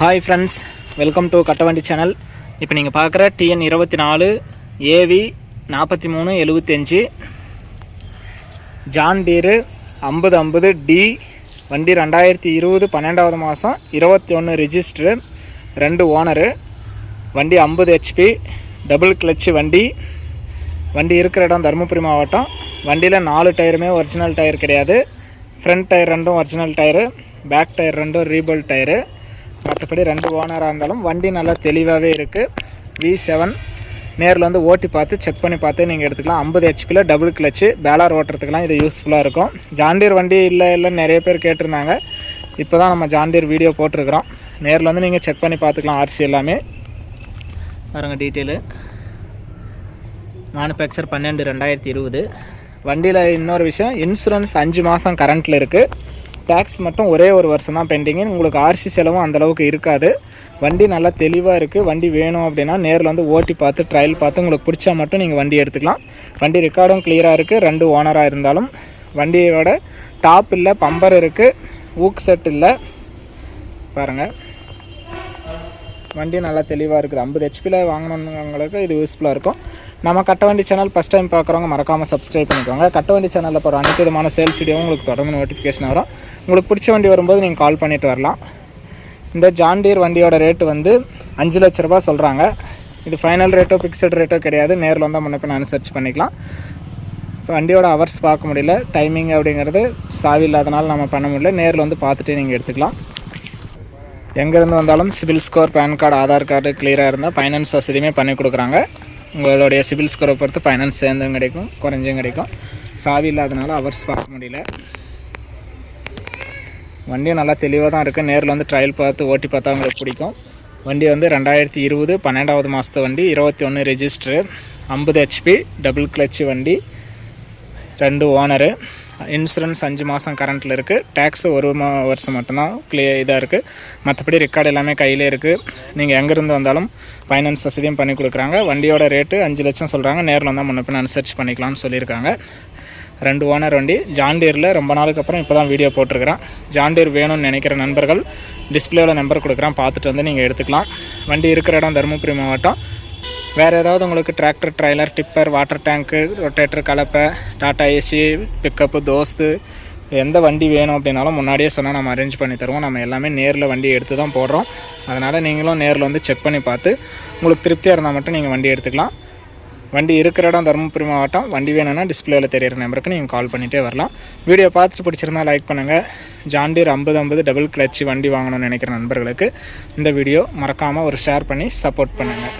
Hi friends welcome to Kattavandi channel இப்போ நீங்கள் பார்க்குற டிஎன் இருபத்தி நாலு ஏவி நாற்பத்தி மூணு எழுபத்தஞ்சி ஜான் டீரு ஐம்பது ஐம்பது டி வண்டி ரெண்டாயிரத்தி இருபது பன்னெண்டாவது மாதம் இருபத்தி ஒன்று ரிஜிஸ்ட்ரு ரெண்டு ஓனரு வண்டி ஐம்பது ஹெச்பி டபுள் கிளச்சு வண்டி. வண்டி இருக்கிற இடம் தருமபுரி மாவட்டம். வண்டியில் நாலு டயருமே ஒரிஜினல் டயர் கிடையாது. ஃப்ரண்ட் டயர் ரெண்டும் ஒரிஜினல் டயரு பேக் டயர் ரெண்டும் ரீபல் டயரு மற்றபடி ரெண்டு ஓனராக இருந்தாலும் வண்டி நல்லா தெளிவாகவே இருக்குது வி செவன் நேரில் வந்து ஓட்டி பார்த்து செக் பண்ணி பார்த்து நீங்கள் எடுத்துக்கலாம். ஐம்பது ஹெச்பியில் டபுள் கிளச்சு பேலார் ஓட்டுறதுக்கெலாம் இது யூஸ்ஃபுல்லாக இருக்கும். ஜாண்டீர் வண்டி இல்லை இல்லைன்னு நிறைய பேர் கேட்டிருந்தாங்க. இப்போ தான் நம்ம ஜாண்டீர் வீடியோ போட்டிருக்கிறோம். நேரில் வந்து நீங்கள் செக் பண்ணி பார்த்துக்கலாம் ஆர்சி எல்லாமே. பாருங்க டீட்டெயிலு மேனுஃபேக்சர் பன்னெண்டு ரெண்டாயிரத்தி இருபது. வண்டியில் இன்னொரு விஷயம் இன்சூரன்ஸ் அஞ்சு மாதம் கரண்ட்டில் இருக்குது டேக்ஸ் மட்டும் ஒரே ஒரு வருஷம் தான் பெண்டிங்கு உங்களுக்கு ஆர்சி செலவும் அந்தளவுக்கு இருக்காது. வண்டி நல்லா தெளிவாக இருக்குது வண்டி வேணும் அப்படின்னா நேரில் வந்து ஓட்டி பார்த்து ட்ரையல் பார்த்து உங்களுக்கு பிடிச்சா மட்டும் நீங்கள் வண்டி எடுத்துக்கலாம். வண்டி ரெக்கார்டும் கிளியராக இருக்குது ரெண்டு ஓனராக இருந்தாலும் வண்டியோட டாப் இல்லை பம்பர் இருக்குது ஊக் செட் இல்லை. பாருங்கள் வண்டி நல்லா தெளிவாக இருக்குது. ஐம்பது ஹெச்பியில் வாங்கினவங்களுக்கு இது யூஸ்ஃபுல்லாக இருக்கும். நம்ம கட்ட வண்டி சேனல் ஃபஸ்ட் டைம் பார்க்குறவங்க மறக்காமல் சப்ஸ்கிரைப் பண்ணிக்கோங்க. கட்ட வண்டி சேனலில் போகிற அனைத்து விதமான சேல்ஸ் வீடியோவும் உங்களுக்கு தொடர்ந்து நோட்டிஃபிகேஷன் வரும். உங்களுக்கு பிடிச்ச வண்டி வரும்போது நீங்கள் கால் பண்ணிட்டு வரலாம். இந்த ஜான்டீர் வண்டியோட ரேட்டு வந்து அஞ்சு லட்ச ரூபா சொல்கிறாங்க இது ஃபைனல் ரேட்டோ ஃபிக்ஸட் ரேட்டோ கிடையாது. நேரில் வந்தால் முன்னே அனுசரிச்சு பண்ணிக்கலாம். இப்போ வண்டியோட ஹவர்ஸ் பார்க்க முடியல. டைமிங் அப்படிங்கிறது சாவி இல்லாதனால நம்ம பண்ண முடியல. நேரில் வந்து பார்த்துட்டு நீங்கள் எடுத்துக்கலாம். எங்கேருந்து வந்தாலும் CIBIL score PAN card Aadhaar card கிளியராக இருந்தால் ஃபைனான்ஸ் வசதியுமே பண்ணி கொடுக்குறாங்க. உங்களுடைய சிபில் ஸ்கோரை பொறுத்து ஃபைனான்ஸ் சேர்ந்தும் கிடைக்கும் குறைஞ்சும் கிடைக்கும். சாவி இல்லாதனால அவர்ஸ் பார்க்க முடியல. வண்டியும் நல்லா தெளிவாக தான் இருக்குது நேரில் வந்து ட்ரையல் பார்த்து ஓட்டி பார்த்தா உங்களுக்கு பிடிக்கும். வண்டி வந்து ரெண்டாயிரத்தி இருபது பன்னெண்டாவது மாதத்து வண்டி இருபத்தி ஒன்று ரெஜிஸ்டரு ஐம்பது ஹெச்பி டபுள் கிளச்சு வண்டி ரெண்டு ஓனரு இன்சூரன்ஸ் அஞ்சு மாதம் கரண்ட்டில் இருக்குது டேக்ஸ் ஒரு மா வருஷம் மட்டும்தான் கிளியர் இதாக இருக்குது மற்றபடி ரெக்கார்டு எல்லாமே கையிலே இருக்குது நீங்கள் எங்கேருந்து வந்தாலும் ஃபைனான்ஸ் வசதியும் பண்ணி கொடுக்குறாங்க. வண்டியோட ரேட்டு அஞ்சு லட்சம் சொல்கிறாங்க நேரில் வந்தால் முன்ன பின்ன அனுசரிச்சு பண்ணிக்கலாம்னு சொல்லியிருக்காங்க. ரெண்டு ஓனர் வண்டி. ஜாண்டீரில் ரொம்ப நாளுக்கு அப்புறம் இப்போ தான் வீடியோ போட்டிருக்கிறேன். ஜாண்டீர் வேணும்னு நினைக்கிற நண்பர்கள் டிஸ்பிளேவில் நம்பர் கொடுக்குறேன். பார்த்துட்டு வந்து நீங்கள் எடுத்துக்கலாம். வண்டி இருக்கிற இடம் தருமபுரி மாவட்டம். வேறு ஏதாவது உங்களுக்கு tractor trailer tipper water tank rotator கலப்பை டாட்டா ஏசி பிக்கப்பு தோஸ்து எந்த வண்டி வேணும் அப்படின்னாலும் முன்னாடியே சொன்னால் நம்ம அரேஞ்ச் பண்ணி தருவோம். நம்ம எல்லாமே நேரில் வண்டி எடுத்து தான் போடுறோம். அதனால் நீங்களும் நேரில் வந்து செக் பண்ணி பார்த்து உங்களுக்கு திருப்தியாக இருந்தால் மட்டும் நீங்கள் வண்டி எடுத்துக்கலாம். வண்டி இருக்கிற இடம் தருமபுரி மாவட்டம். வண்டி வேணும்னா டிஸ்பிளேவில் தெரியிற நம்பருக்கு நீங்கள் கால் பண்ணிகிட்டே வரலாம். வீடியோ பார்த்துட்டு பிடிச்சிருந்தா லைக் பண்ணுங்கள் ஜாண்டீர் ஐம்பது ஐம்பது டபுள் கிளச்சு வண்டி வாங்கணும்னு நினைக்கிற நண்பர்களுக்கு இந்த வீடியோ மறக்காமல் ஒரு ஷேர் பண்ணி சப்போர்ட் பண்ணுங்கள்